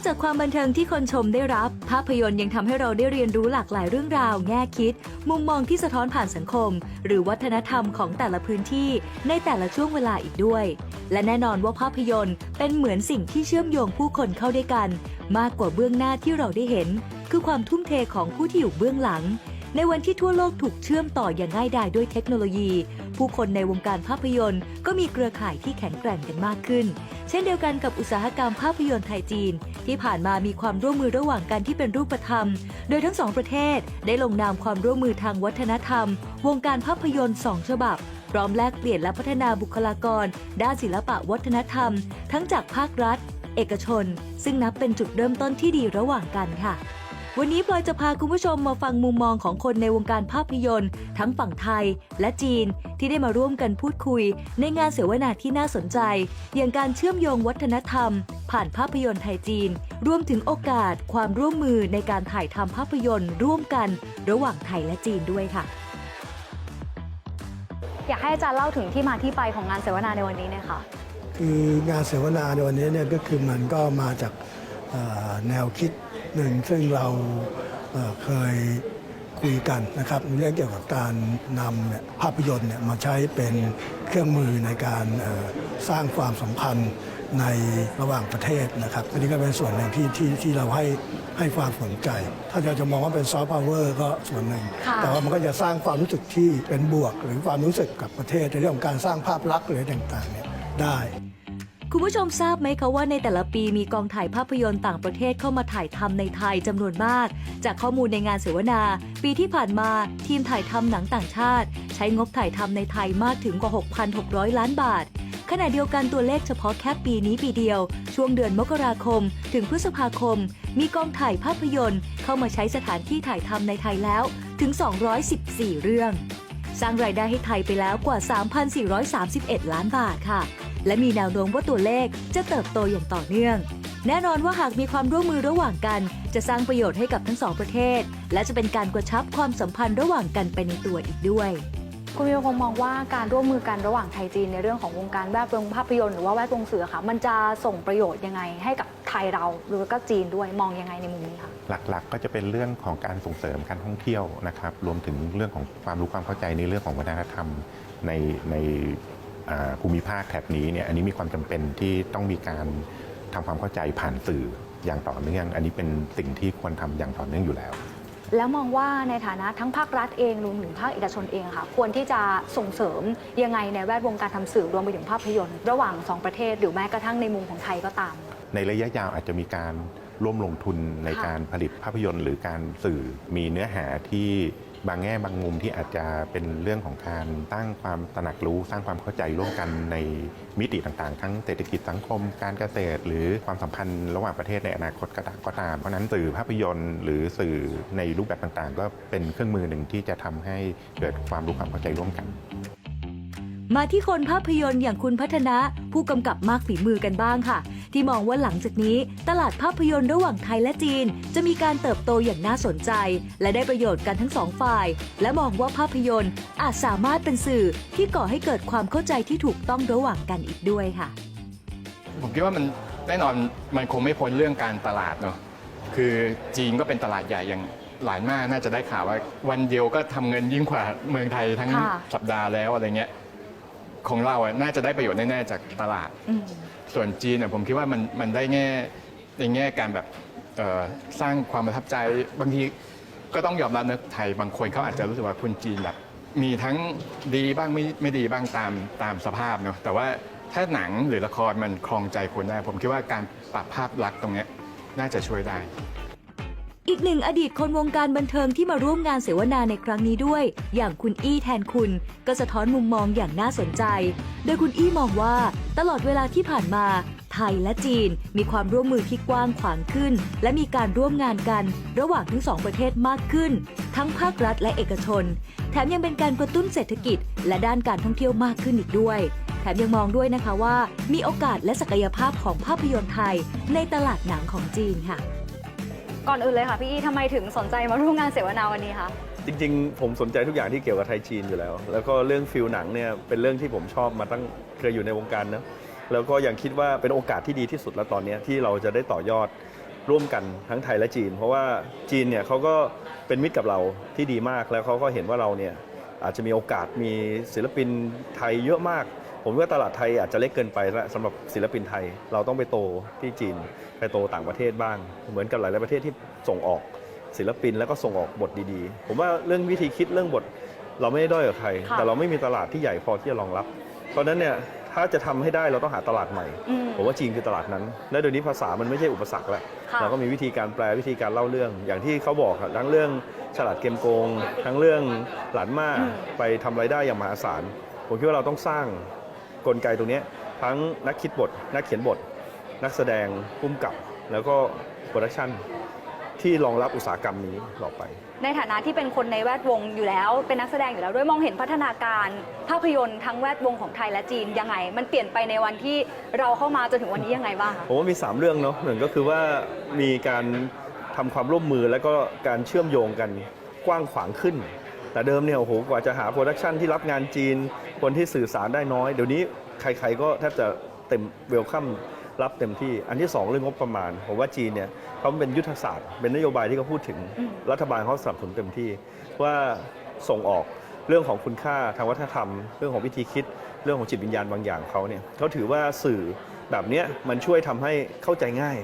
อกจากความบันเทิงที่คนชมได้รับ ภาพยนตร์ยังทำให้เราได้เรียนรู้หลากหลายเรื่องราว แง่คิด มุมมองที่สะท้อนผ่านสังคม หรือวัฒนธรรมของแต่ละพื้นที่ในแต่ละช่วงเวลาอีกด้วย และแน่นอนว่าภาพยนตร์เป็นเหมือนสิ่งที่เชื่อมโยงผู้คนเข้าด้วยกัน มากกว่าเบื้องหน้าที่เราได้เห็น คือความทุ่มเทของผู้ที่อยู่เบื้องหลัง ในวันที่ทั่วโลกถูกเชื่อมต่ออย่างง่ายดายด้วยเทคโนโลยี ผู้คนในวงการภาพยนตร์ ก็มีเครือข่ายที่แข็งแกร่งกันมากขึ้น เช่นเดียวกันกับอุตสาหกรรมภาพยนตร์ไทยจีน ที่ผ่านมามีความร่วมมือระหว่างกันที่เป็นรูปธรรม โดยทั้งสองประเทศได้ลงนามความร่วมมือทางวัฒนธรรม วงการภาพยนตร์สองฉบับพร้อมแลกเปลี่ยนและพัฒนาบุคลากร ด้านศิลปะวัฒนธรรม ทั้งจากภาครัฐ เอกชน ซึ่งนับเป็นจุดเริ่มต้นที่ดีระหว่างกันค่ะ วันนี้พลอยจะพาคุณผู้ชมมาฟังมุมมองของคนในวงการภาพยนตร์ ทั้งฝั่งไทยและจีนที่ได้มาร่วมกันพูดคุย ในงานเสวนาที่น่าสนใจ อย่างการเชื่อมโยงวัฒนธรรม ผ่านภาพยนตร์ไทยจีน รวมถึงโอกาส ความร่วมมือในการถ่ายทำภาพยนตร์ ร่วมกัน ระหว่างไทยและจีนด้วยค่ะ อยากให้อาจารย์เล่าถึงที่มาที่ไปของงานเสวนาในวันนี้หน่อยค่ะคืองานเสวนาในวันนี้เนี่ยก็คือมันก็มาจากเอ่อ แนวคิดหนึ่งซึ่งเราเอ่อเคยคุยกันนะครับในเรื่องเกี่ยวกับการนำเนี่ยภาพยนตร์เนี่ยมาใช้เป็นเครื่องมือในการเอ่อสร้างความสัมพันธ์ในระหว่างประเทศนะครับอันนี้ก็เป็นส่วนหนึ่งที่ที่ที่เราให้ให้ความสนใจ ถ้าเราจะมองว่าเป็นซอฟต์พาวเวอร์ก็ส่วนหนึ่งค่ะแต่ว่ามันก็จะสร้างความรู้สึกที่เป็นบวก หรือความรู้สึกกับประเทศในเรื่องของการสร้างภาพลักษณ์หรือต่างๆเนี่ยได้ คุณผู้ชมทราบไหมคะว่าในแต่ละปีมีกองถ่ายภาพยนตร์ต่างประเทศเข้ามาถ่ายทำในไทยจำนวนมาก จากข้อมูลในงานเสวนา ปีที่ผ่านมาทีมถ่ายทำหนังต่างชาติ ใช้งบถ่ายทำในไทยมากถึงกว่า 6,600 ล้านบาท ขณะเดียวกันตัวเลขเฉพาะแค่ปีนี้ปีเดียว ช่วงเดือนมกราคม ถึงพฤษภาคม มีกองถ่ายภาพยนตร์ เข้ามาใช้สถานที่ถ่ายทำในไทยแล้วถึง 214 เรื่อง สร้างรายได้ให้ไทยไปแล้วกว่า 3,431 ล้านบาทค่ะ และมีแนวโน้มว่าตัวเลขจะเติบโตอย่างต่อเนื่อง แน่นอนว่าหากมีความร่วมมือระหว่างกัน จะสร้างประโยชน์ให้กับทั้งสองประเทศ และจะเป็นการกระชับความสัมพันธ์ระหว่างกันไปในตัวอีกด้วยคุณวิวคงมองว่าการร่วมมือกันระหว่างไทยจีนในเรื่องของวงการแวดวงภาพยนตร์หรือว่าแวดวงสื่อค่ะ มันจะส่งประโยชน์ยังไงให้กับไทยเราหรือก็จีนด้วยมองยังไงในมุมนี้คะหลักๆ ก็จะเป็นเรื่องของการส่งเสริมการท่องเที่ยวนะครับรวมถึงเรื่องของความรู้ความเข้าใจในเรื่องของวัฒนธรรมในในอ่า ภูมิภาคแถบนี้เนี่ยอันนี้มีความจำเป็นที่ต้องมีการทำความเข้าใจผ่านสื่ออย่างต่อเนื่อง อันนี้เป็นสิ่งที่ควรทำอย่างต่อเนื่องอยู่แล้ว แล้วมองว่าในฐานะทั้งภาครัฐเองรวมถึงภาคเอกชนเองค่ะ ควรที่จะส่งเสริมยังไงในแวดวงการทำสื่อรวมไปถึงภาพยนตร์ ระหว่างสองประเทศหรือแม้กระทั่งในมุมของไทยก็ตาม ในระยะยาวอาจจะมีการร่วมลงทุนในค่ะการผลิตภาพยนตร์ หรือการสื่อมีเนื้อหาที่ บางแง่บางมุมที่อาจจะเป็นเรื่องของการตั้งความตระหนักรู้ สร้างความเข้าใจร่วมกันในมิติต่างๆ ทั้งเศรษฐกิจสังคม การเกษตร หรือความสัมพันธ์ระหว่างประเทศในอนาคตก็ตามก็ตาม เพราะฉะนั้นสื่อภาพยนตร์หรือสื่อในรูปแบบต่างๆ ก็เป็นเครื่องมือหนึ่งที่จะทำให้เกิดความรู้ความเข้าใจร่วมกัน มาที่คนภาพยนตร์อย่างคุณพัฒนะ ผู้กำกับมากฝีมือกันบ้างค่ะ ที่มองว่าหลังจากนี้ ตลาดภาพยนตร์ระหว่างไทยและจีน จะมีการเติบโตอย่างน่าสนใจ และได้ประโยชน์กันทั้งสองฝ่าย และมองว่าภาพยนตร์อาจสามารถเป็นสื่อที่ก่อให้เกิดความเข้าใจที่ถูกต้องระหว่างกันอีกด้วยค่ะ ผมคิดว่ามันแน่นอนมันคงไม่พ้นเรื่องการตลาดเนาะคือจีนก็เป็นตลาดใหญ่อย่างหลายมากน่าจะได้ข่าวว่า วันเดียวก็ทำเงินยิ่งกว่าเมืองไทยทั้งค่ะสัปดาห์แล้วอะไรเงี้ย ของเราอะน่าจะได้ประโยชน์แน่ๆจากตลาดอืมส่วนจีนเนี่ยผมคิดว่ามันมันได้แง่ในแง่การแบบเอ่อสร้างความประทับใจบางทีก็ต้องยอมรับนะไทยบางคนเขาอาจจะรู้สึกว่าคนจีนแบบ มีทั้งดีบ้างไม่ไม่ดีบ้างตามตามสภาพเนาะแต่ว่าถ้าหนังหรือละครมันคลองใจคนได้ ผมคิดว่าการปรับภาพลักษณ์ตรงเนี้ยน่าจะช่วยได้ อีกหนึ่งอดีตคนวงการบันเทิงที่มาร่วมงานเสวนาในครั้งนี้ด้วย อย่างคุณอี้แทนคุณ ก็สะท้อนมุมมองอย่างน่าสนใจ โดยคุณอี้มองว่า ตลอดเวลาที่ผ่านมา ไทยและจีนมีความร่วมมือที่กว้างขวางขึ้น และมีการร่วมงานกัน ระหว่างทั้งสองประเทศมากขึ้น ทั้งภาครัฐและเอกชน แถมยังเป็นการกระตุ้นเศรษฐกิจ และด้านการท่องเที่ยวมากขึ้นอีกด้วยแถมยังมองด้วยนะคะว่า มีโอกาสและศักยภาพของภาพยนตร์ไทย ในตลาดหนังของจีนค่ะ ก่อนอื่นเลยค่ะพี่อี้ทำไมถึงสนใจมาร่วมงานเสวนาวันนี้คะ จริงๆ ผมสนใจทุกอย่างที่เกี่ยวกับไทยจีนอยู่แล้ว แล้วก็เรื่องฟิลหนังเนี่ยเป็นเรื่องที่ผมชอบมาตั้งเคยอยู่ในวงการนะแล้วก็ยังคิดว่าเป็นโอกาสที่ดีที่สุดแล้วตอนนี้ที่เราจะได้ต่อยอดร่วมกันทั้งไทยและจีน เพราะว่าจีนเนี่ยเขาก็เป็นมิตรกับเราที่ดีมากแล้วเขาก็เห็นว่าเราเนี่ยอาจจะมีโอกาสมีศิลปินไทยเยอะมาก ผมว่าตลาดไทยอาจจะเล็กเกินไปแล้วสำหรับศิลปินไทย เราต้องไปโตที่จีนไปโตต่างประเทศบ้าง เหมือนกับหลายๆประเทศที่ส่งออกศิลปินแล้วก็ส่งออกบทดีๆ ผมว่าเรื่องวิธีคิดเรื่องบทเราไม่ได้ด้อยกับใครค่ะแต่เราไม่มีตลาดที่ใหญ่พอที่จะรองรับ เพราะฉะนั้นเนี่ยถ้าจะทำให้ได้เราต้องหาตลาดใหม่อืมผมว่าจีนคือตลาดนั้น และเดี๋ยวนี้ภาษามันไม่ใช่อุปสรรคแล้วค่ะเราก็มีวิธีการแปลวิธีการเล่าเรื่อง อย่างที่เขาบอกอะทั้งเรื่องฉลาดเกมโกง ทั้งเรื่องหลานมาไปทำรายได้อย่างมหาศาล ผมคิดว่าเราต้องสร้าง กลไกตรงเนี้ยทั้งนักคิดบท นักเขียนบท นักแสดงพุ่มกับ แล้วก็โปรดักชันที่รองรับอุตสาหกรรมนี้ต่อไป ในฐานะที่เป็นคนในแวดวงอยู่แล้ว เป็นนักแสดงอยู่แล้วด้วยมองเห็นพัฒนาการภาพยนตร์ทั้งแวดวงของไทยและจีนยังไง มันเปลี่ยนไปในวันที่เราเข้ามาจนถึงวันนี้ยังไงบ้างคะผมว่ามี 3 เรื่องเนาะหนึ่งก็คือว่ามีการทำความร่วมมือแล้วก็การเชื่อมโยงกันกว้างขวางขึ้น แต่เดิมเนี่ยโอ้โหกว่าจะหาโปรดักชันที่รับงานจีน คนที่สื่อสารได้น้อย เดี๋ยวนี้ใครๆก็แทบจะเต็มเวลคัมรับเต็มที่ อันที่ 2 เรื่องงบประมาณ ผมว่าจีนเนี่ยเขาเป็นยุทธศาสตร์ เป็นนโยบายที่เขาพูดถึง รัฐบาลเขาสนับสนุนเต็มที่ ว่าส่งออกเรื่องของคุณค่าทางวัฒนธรรม เรื่องของวิธีคิด เรื่องของจิตวิญญาณบางอย่างเขาเนี่ยเขาถือว่าสื่อแบบเนี้ยมันช่วยทำให้เข้าใจง่าย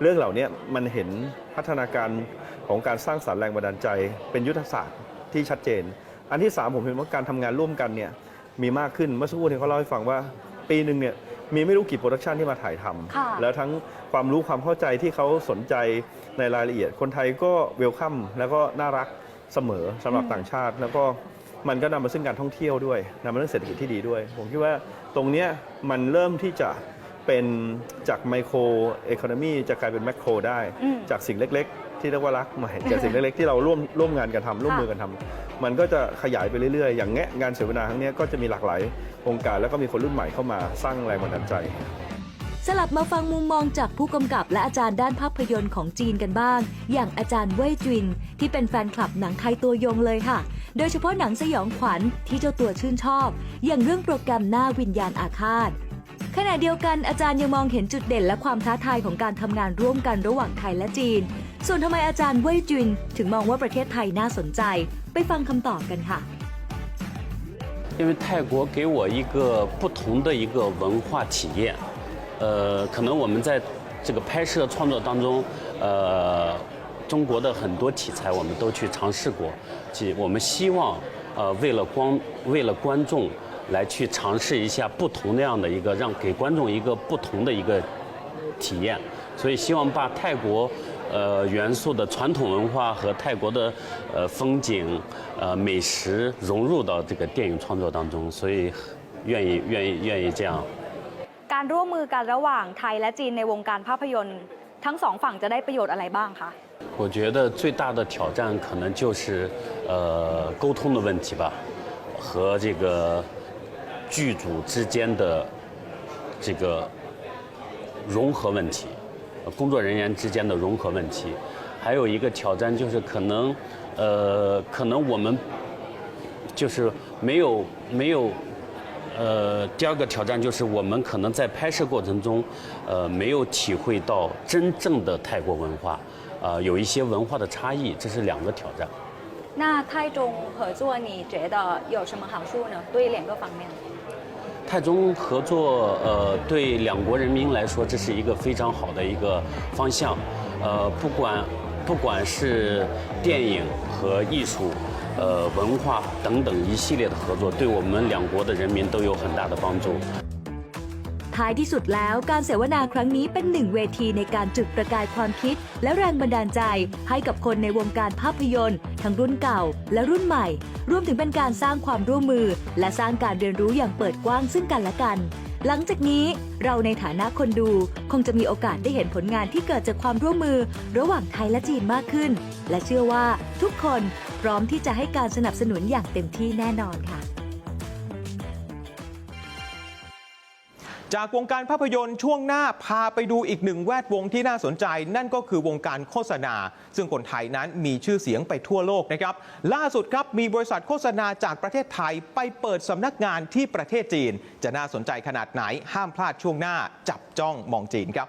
เรื่องเหล่านี้มันเห็นพัฒนาการของการสร้างสรรค์แรงบันดาลใจ เป็นยุทธศาสตร์ ที่ชัดเจน อันที่ 3 ผมเห็นว่าการทำงานร่วมกันเนี่ยมีมากขึ้นเมื่อสักครู่นี้เขาเล่าให้ฟังว่าปีหนึ่งเนี่ยมีไม่รู้กี่โปรดักชันที่มาถ่ายทำค่ะแล้วทั้งความรู้ความเข้าใจที่เขาสนใจในรายละเอียด คนไทยก็เวลคัมแล้วก็น่ารักเสมอสำหรับต่างชาติ แล้วก็มันก็นำมาซึ่งการท่องเที่ยวด้วยนำมาเรื่องเศรษฐกิจที่ดีด้วย ผมคิดว่าตรงเนี้ยมันเริ่มที่จะเป็นจากไมโครเอคอนมีจะกลายเป็นแมคโครได้อืมจากสิ่งเล็กๆ ที่เรียกว่ารักใหม่จากสิ่งเล็กๆที่เราร่วมร่วมงานกันทำร่วมมือกันทำมันก็จะขยายไปเรื่อยๆ อย่างเงี้ยงานเสวนาครั้งเนี้ยก็จะมีหลากหลายองค์การแล้วก็มีคนรุ่นใหม่เข้ามาสร้างแรงบันดาลใจ สลับมาฟังมุมมองจากผู้กำกับและอาจารย์ด้านภาพยนตร์ของจีนกันบ้าง อย่างอาจารย์เว่ยจิน ที่เป็นแฟนคลับหนังไทยตัวยงเลยค่ะ โดยเฉพาะหนังสยองขวัญที่เจ้าตัวชื่นชอบ อย่างเรื่องโปรแกรมหน้าวิญญาณอาฆาต ขณะเดียวกันอาจารย์ยังมองเห็นจุดเด่นและความท้าทายของการทำงานร่วมกันระหว่างไทยและจีน ส่วนทำไมอาจารย์เว่ยจิน ถึงมองว่าประเทศไทยน่าสนใจ ไปฟังคำตอบกันค่ะ 因为泰国给我一个不同的一个文化体验，呃，可能我们在这个拍摄创作当中，呃，中国的很多题材我们都去尝试过，即我们希望，呃，为了光为了观众来去尝试一下不同那样的一个让给观众一个不同的一个体验，所以希望把泰国 呃元素的传统文化和泰国的呃风景、呃美食融入到这个电影创作当中，所以愿意愿意愿意这样。 การร่วมมือกันระหว่างไทยและจีนในวงการภาพยนตร์ ทั้งสองฝั่งจะได้ประโยชน์อะไรบ้างคะ 我觉得最大的挑战可能就是呃沟通的问题吧，和这个剧组之间的这个融合问题，呃 工作人员之间的融合问题，还有一个挑战就是可能呃可能我们就是没有没有。呃，第二个挑战就是我们可能在拍摄过程中，呃，没有体会到真正的泰国文化，呃，有一些文化的差异，这是两个挑战。那泰中合作你觉得有什么好处呢？对两个方面。泰中合作，呃，对两国人民来说，这是一个非常好的一个方向。呃，不管不管是电影和艺术，呃，文化等等一系列的合作，对我们两国的人民都有很大的帮助。 ท้ายที่สุดแล้วการเสวนาครั้งนี้เป็นหนึ่งเวทีในการจุดประกายความคิด และแรงบันดาลใจให้กับคนในวงการภาพยนตร์ ทั้งรุ่นเก่าและรุ่นใหม่ รวมถึงเป็นการสร้างความร่วมมือ และสร้างการเรียนรู้อย่างเปิดกว้างซึ่งกันและกัน หลังจากนี้เราในฐานะคนดูคงจะมีโอกาสได้เห็นผลงานที่เกิดจากความร่วมมือ ระหว่างไทยและจีนมากขึ้น และเชื่อว่าทุกคนพร้อมที่จะให้การสนับสนุนอย่างเต็มที่แน่นอนค่ะ จากวงการภาพยนตร์ช่วงหน้าพาไปดูอีกหนึ่งแวดวงที่น่าสนใจ นั่นก็คือวงการโฆษณา ซึ่งคนไทยนั้นมีชื่อเสียงไปทั่วโลกนะครับ ล่าสุดครับมีบริษัทโฆษณาจากประเทศไทยไปเปิดสำนักงานที่ประเทศจีน จะน่าสนใจขนาดไหนห้ามพลาดช่วงหน้าจับจ้องมองจีนครับ